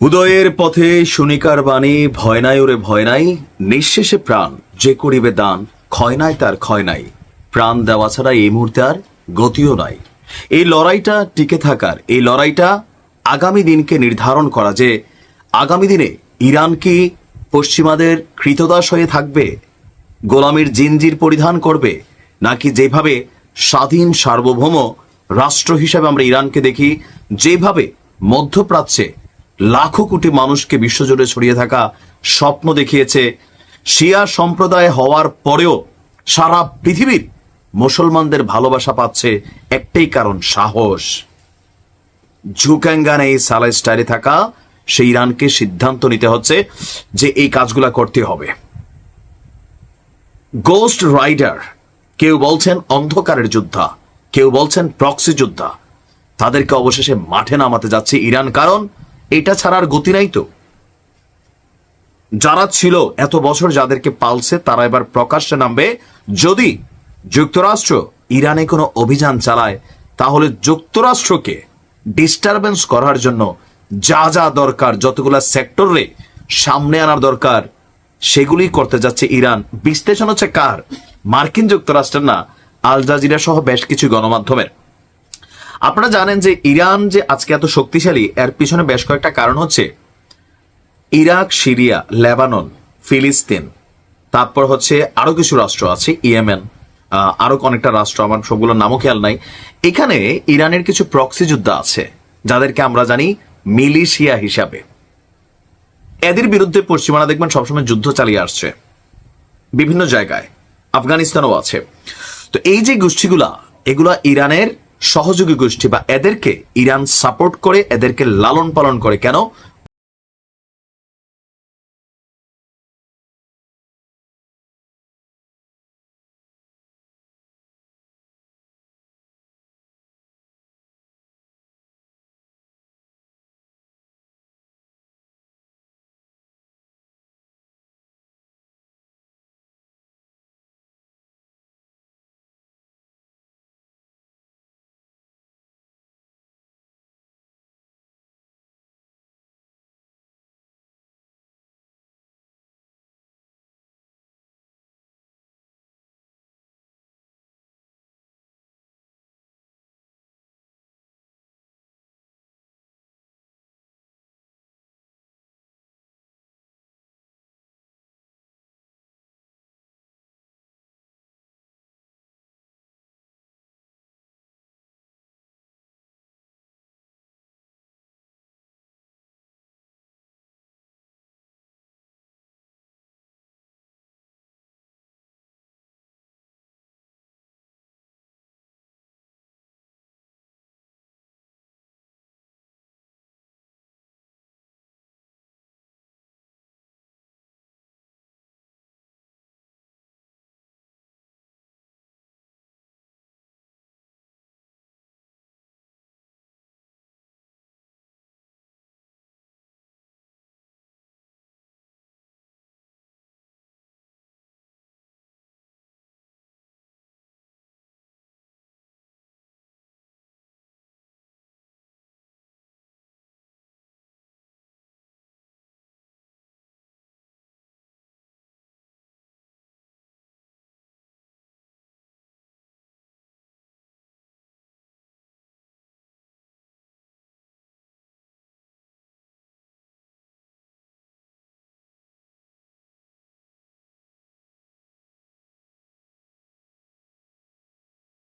উদয়ের পথে শুনিকার বাণী, ভয় নাই ওরে ভয় নাই, নিঃশেষে প্রাণ, যে করিবে দান, ক্ষয় নাই তার ক্ষয় নাই। প্রাণ দেওয়া ছাড়া এই মুহূর্তে আর গতিও নাই। এই লড়াইটা টিকে থাকার, এই লড়াইটা আগামী দিনকে নির্ধারণ করা যে, আগামী দিনে ইরান কি পশ্চিমাদের কৃতদাস হয়ে থাকবে, গোলামীর জিনজির পরিধান করবে, নাকি যেভাবে স্বাধীন সার্বভৌম রাষ্ট্র হিসাবে আমরা ইরানকে দেখি, যেভাবে মধ্যপ্রাচ্যে লাখো কোটি মানুষকে বিশ্বজুড়ে ছড়িয়ে থাকা স্বপ্ন দেখিয়েছে শিয়া সম্প্রদায় হওয়ার পরেও সারা পৃথিবীর মুসলমানদের ভালোবাসা পাচ্ছে একটাই কারণ, সাহস। ঝুকাঙ্গান এই সালাই স্টাইলে থাকা সেই ইরানকে সিদ্ধান্ত নিতে হচ্ছে যে এই কাজগুলা করতে হবে। গোস্ট রাইডার কেউ বলছেন অন্ধকারের যোদ্ধা, কেউ বলছেন প্রক্সি যোদ্ধা। তাদেরকে অবশেষে মাঠে নামাতে যাচ্ছে ইরান, কারণ এটা ছাড়া আর গতি নাই তো। যারা ছিল এত বছর যাদেরকে পালছে, তারা এবার প্রকাশ্যে নামবে। যদি যুক্তরাষ্ট্র ইরানে কোনো অভিযান চালায়, তাহলে যুক্তরাষ্ট্রকে ডিস্টারবেন্স করার জন্য যা যা দরকার, যতগুলা সেক্টরে সামনে আনার দরকার, সেগুলি করতে যাচ্ছে ইরান। বিশ্লেষণ হচ্ছে কার? মার্কিন যুক্তরাষ্ট্রের না, আল জাজিরা সহ বেশ কিছু গণমাধ্যমের। আপনারা জানেন যে ইরান যে আজকে এত শক্তিশালী, এর পিছনে বেশ কয়েকটা কারণ হচ্ছে। ইরাক, সিরিয়া, লেবানন, ফিলিস্তিন, তারপর হচ্ছে আরও কিছু রাষ্ট্র আছে, ইয়েমেন আরও অনেকটা রাষ্ট্র, আমার সবগুলোর নামও খেয়াল নাই। এখানে ইরানের কিছু প্রক্সি যোদ্ধা আছে, যাদেরকে আমরা জানি মিলিশিয়া হিসাবে। এদের বিরুদ্ধে পশ্চিমারা দেখবেন সবসময় যুদ্ধ চালিয়ে আসছে। বিভিন্ন জায়গায়। আফগানিস্তানও আছে। তো এই যে গোষ্ঠীগুলা, এগুলা ইরানের সহযোগী গোষ্ঠী বা এদেরকে ইরান সাপোর্ট করে এদেরকে লালন পালন করে। কেন?